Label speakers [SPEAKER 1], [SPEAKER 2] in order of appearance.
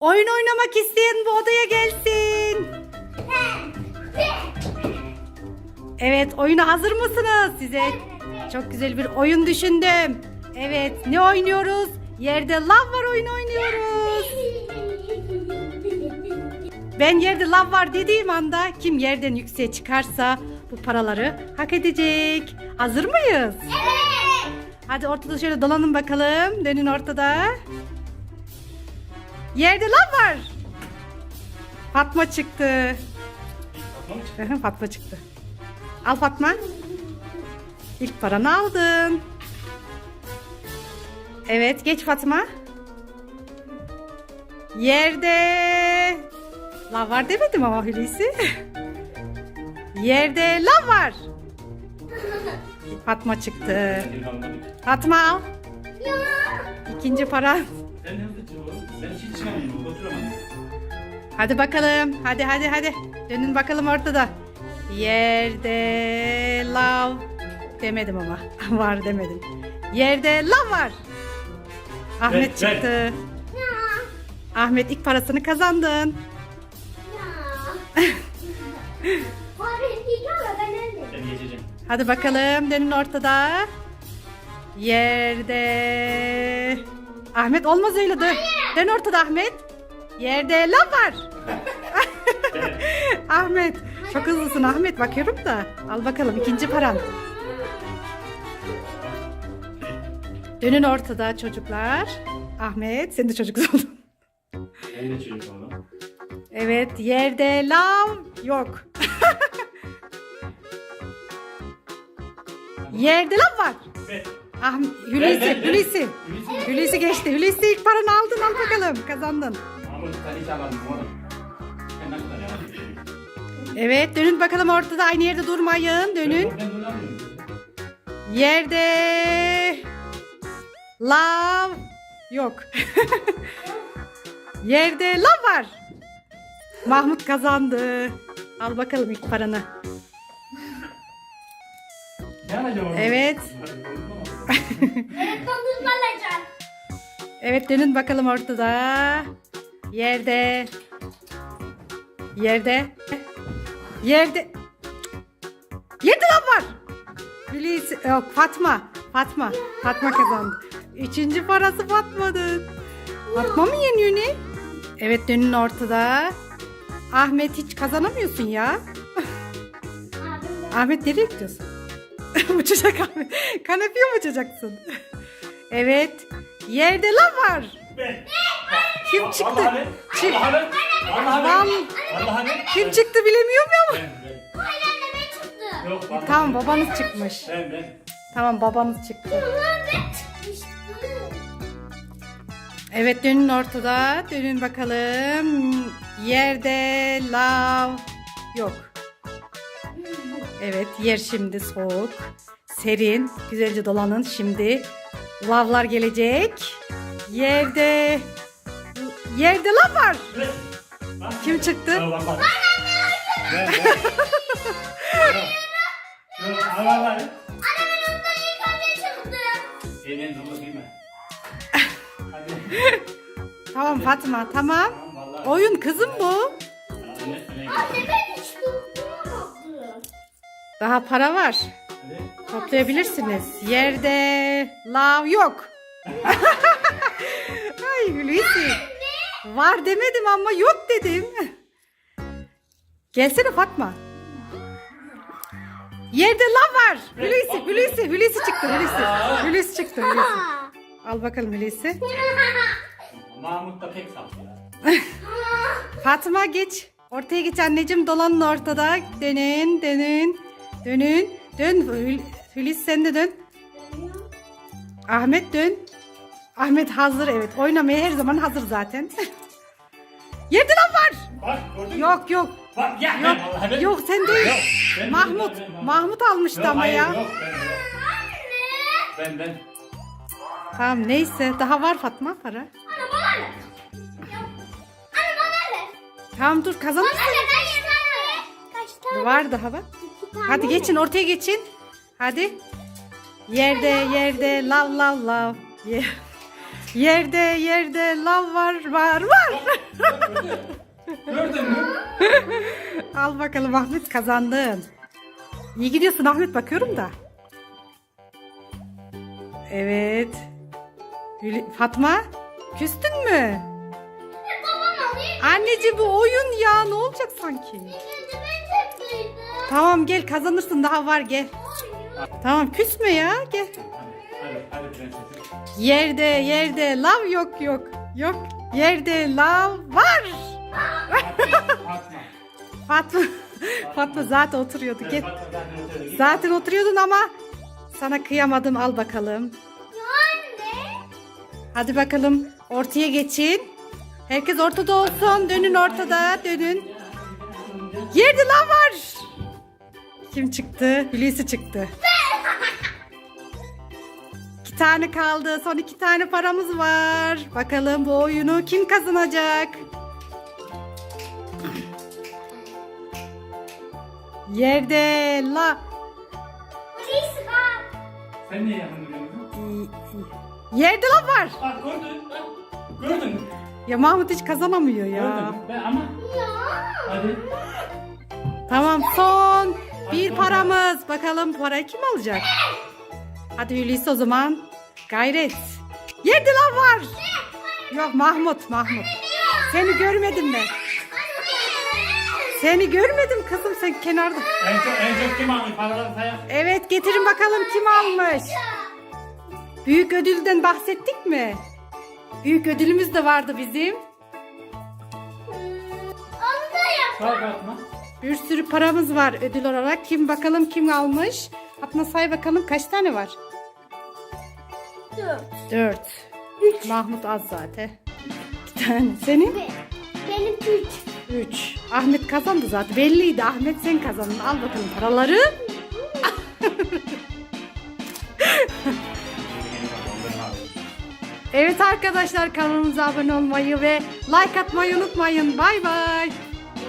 [SPEAKER 1] Oyun oynamak isteyen bu odaya gelsin. Evet, oyuna hazır mısınız? Size çok güzel bir oyun düşündüm. Evet, ne oynuyoruz? Yerde lav var oyun oynuyoruz. Ben yerde lav var dediğim anda kim yerden yükseğe çıkarsa bu paraları hak edecek. Hazır mıyız? Hadi ortada şöyle dolanın bakalım. Dönün ortada. Yerde lav var. Fatma çıktı. Hı hı, Fatma çıktı. Al Fatma. İlk paranı aldın. Evet geç Fatma. Yerde lav var demedim ama Hulusi. Yerde lav var. Fatma çıktı. Fatma al. İkinci paran.
[SPEAKER 2] Ben hiç çıkamıyorum. Oturamam.
[SPEAKER 1] Hadi bakalım. Hadi hadi hadi. Dönün bakalım ortada. Yerde lav demedim ama. var demedim. Yerde lav var. Ahmet
[SPEAKER 2] Ver, ver.
[SPEAKER 1] çıktı. Ahmet ilk parasını kazandın.
[SPEAKER 2] Ben geçeceğim.
[SPEAKER 1] Hadi bakalım dönün ortada. Yerde. Ahmet olmaz öyle dön. Dön ortada Ahmet. Yerde lav var. Ahmet çok hızlısın Ahmet bakıyorum da. Al bakalım ikinci paran. Dönün ortada çocuklar. Ahmet sen de çocuk oldun.
[SPEAKER 2] Ben de çocuk oldum.
[SPEAKER 1] Evet yerde lav yok. yerde lav var.
[SPEAKER 2] Ver.
[SPEAKER 1] Ah, Hulusi,
[SPEAKER 2] ver, ver.
[SPEAKER 1] Hulusi.
[SPEAKER 2] Hulusi.
[SPEAKER 1] Hulusi geçti. Hulusi ilk paranı aldın al bakalım. Kazandın.
[SPEAKER 2] Ben
[SPEAKER 1] Evet dönün bakalım ortada aynı yerde durmayın. Dönün.
[SPEAKER 2] Ben.
[SPEAKER 1] Yerde lav yok. Yerde lav var. Mahmut kazandı. Al bakalım ilk paranı.
[SPEAKER 2] Ne alacağım oğlum?
[SPEAKER 1] Evet. Evet dönün bakalım ortada. Yerde. Yerde. Yerde. Yerde lan var. Hulusi, yok Fatma. Fatma. Fatma kazandı. Üçüncü parası Fatma'nın. Fatma mı yeniyor ne? Evet dönün ortada. Ahmet hiç kazanamıyorsun ya. Ahmet nereye gidiyorsun? uçacak Ahmet. Kanepeye mi uçacaksın? evet. Yerde lan var.
[SPEAKER 2] Ben.
[SPEAKER 1] Kim çıktı?
[SPEAKER 2] Vallahi ben.
[SPEAKER 1] Çık.
[SPEAKER 2] Vallahi ben. Vallahi ben. Vallahi ben.
[SPEAKER 1] Kim çıktı bilemiyorum ya ama.
[SPEAKER 2] Ben, ben. Yok vallahi
[SPEAKER 1] Tamam
[SPEAKER 2] ben.
[SPEAKER 1] babanız çıkmış.
[SPEAKER 2] Ben ben.
[SPEAKER 1] Tamam babanız çıktı. Evet dönün ortada. Dönün bakalım. Yerde lav yok. Evet yer şimdi soğuk. Serin. Güzelce dolanın şimdi. Lavlar gelecek. Yerde Yerde lav var. Kim çıktı? Tamam Fatma tamam. Oyun kızım bu.
[SPEAKER 2] Öne gel.
[SPEAKER 1] Daha para var.
[SPEAKER 2] Hadi.
[SPEAKER 1] Toplayabilirsiniz. Yerde lav yok. Ay Hulusi. Var demedim ama yok dedim. Gelsene Fatma. Yerde lav var. Hulusi, Hulusi, Hulusi çıktı Hulusi. Hulusi çıktı Hulusi. Al bakalım Hulusi.
[SPEAKER 2] Mahmut da pek ya.
[SPEAKER 1] Fatma geç. Ortaya geç anneciğim dolanın ortada. Dönün, dönün, dönün. Dön Hul- Hulusi sen de dön. Ahmet dön. Ahmet hazır evet. Oynamaya her zaman hazır zaten. Yerde lan var.
[SPEAKER 2] Bak gördün mü?
[SPEAKER 1] Yok yok.
[SPEAKER 2] Bak ya
[SPEAKER 1] Yok.
[SPEAKER 2] ben.
[SPEAKER 1] Yok sen değil.
[SPEAKER 2] Yok, ben-
[SPEAKER 1] Mahmut.
[SPEAKER 2] ben- ben-
[SPEAKER 1] Mahmut almıştı
[SPEAKER 2] Yok,
[SPEAKER 1] ama
[SPEAKER 2] hayır,
[SPEAKER 1] ya.
[SPEAKER 2] Yok ben. Ben ben.
[SPEAKER 1] Tamam neyse. Daha var Fatma para. Tamam dur kazanırsın. Var daha bak. Hadi geçin ortaya geçin. Hadi. Yerde yerde lav lav lav. Ye- Yerde yerde lav var var var.
[SPEAKER 2] Gördün mü?
[SPEAKER 1] Al bakalım Ahmet kazandın. İyi gidiyorsun Ahmet bakıyorum da. Evet. Fatma küstün mü?
[SPEAKER 3] Babam alayım.
[SPEAKER 1] Anneciğim bu oyun ya ne olacak sanki? Tamam gel kazanırsın daha var gel. Tamam küsme ya gel.
[SPEAKER 2] Hadi, hadi, hadi prensesim.
[SPEAKER 1] Yerde yerde lav yok yok. Yok yerde lav var.
[SPEAKER 2] Fatma.
[SPEAKER 1] Fatma Fatma zaten oturuyordu gel.
[SPEAKER 2] Zaten
[SPEAKER 1] oturuyordun ama sana kıyamadım al bakalım. Hadi bakalım ortaya geçin. Herkes ortada olsun. Dönün ortada dönün. Yerde lav var. Kim çıktı? Hulusi çıktı. İki tane kaldı. Son iki tane paramız var. Bakalım bu oyunu kim kazanacak? Yerde la.
[SPEAKER 2] Sen niye yakın duruyorsun?
[SPEAKER 1] Yerde lav var.
[SPEAKER 2] Bak gördün. Bak. Gördün mü?
[SPEAKER 1] Ya Mahmut hiç kazanamıyor
[SPEAKER 2] Gördün
[SPEAKER 1] ya.
[SPEAKER 2] mü? Ben ama.
[SPEAKER 3] Ya.
[SPEAKER 2] Hadi.
[SPEAKER 1] Tamam son bir paramız. Bakalım parayı kim alacak? Hadi Hulusi o zaman. Gayret. Yerde lan var. Yok Mahmut Mahmut. Seni görmedim ben. Seni görmedim kızım sen kenarda.
[SPEAKER 2] En çok, en çok kim almış? Paraları sayar.
[SPEAKER 1] Evet getirin bakalım kim almış. Büyük ödülden bahsettik mi? Büyük ödülümüz de vardı bizim.
[SPEAKER 3] Onu da yap.
[SPEAKER 2] Say Fatma.
[SPEAKER 1] Bir sürü paramız var ödül olarak. Kim bakalım kim almış? Fatma say bakalım kaç tane var?
[SPEAKER 3] Dört.
[SPEAKER 1] Dört. Mahmut az zaten. İki tane. Senin?
[SPEAKER 3] Benim üç.
[SPEAKER 1] Üç. Ahmet kazandı zaten. Belliydi. Ahmet sen kazandın. Al bakalım paraları. Evet arkadaşlar kanalımıza abone olmayı ve like atmayı unutmayın. Bay bay.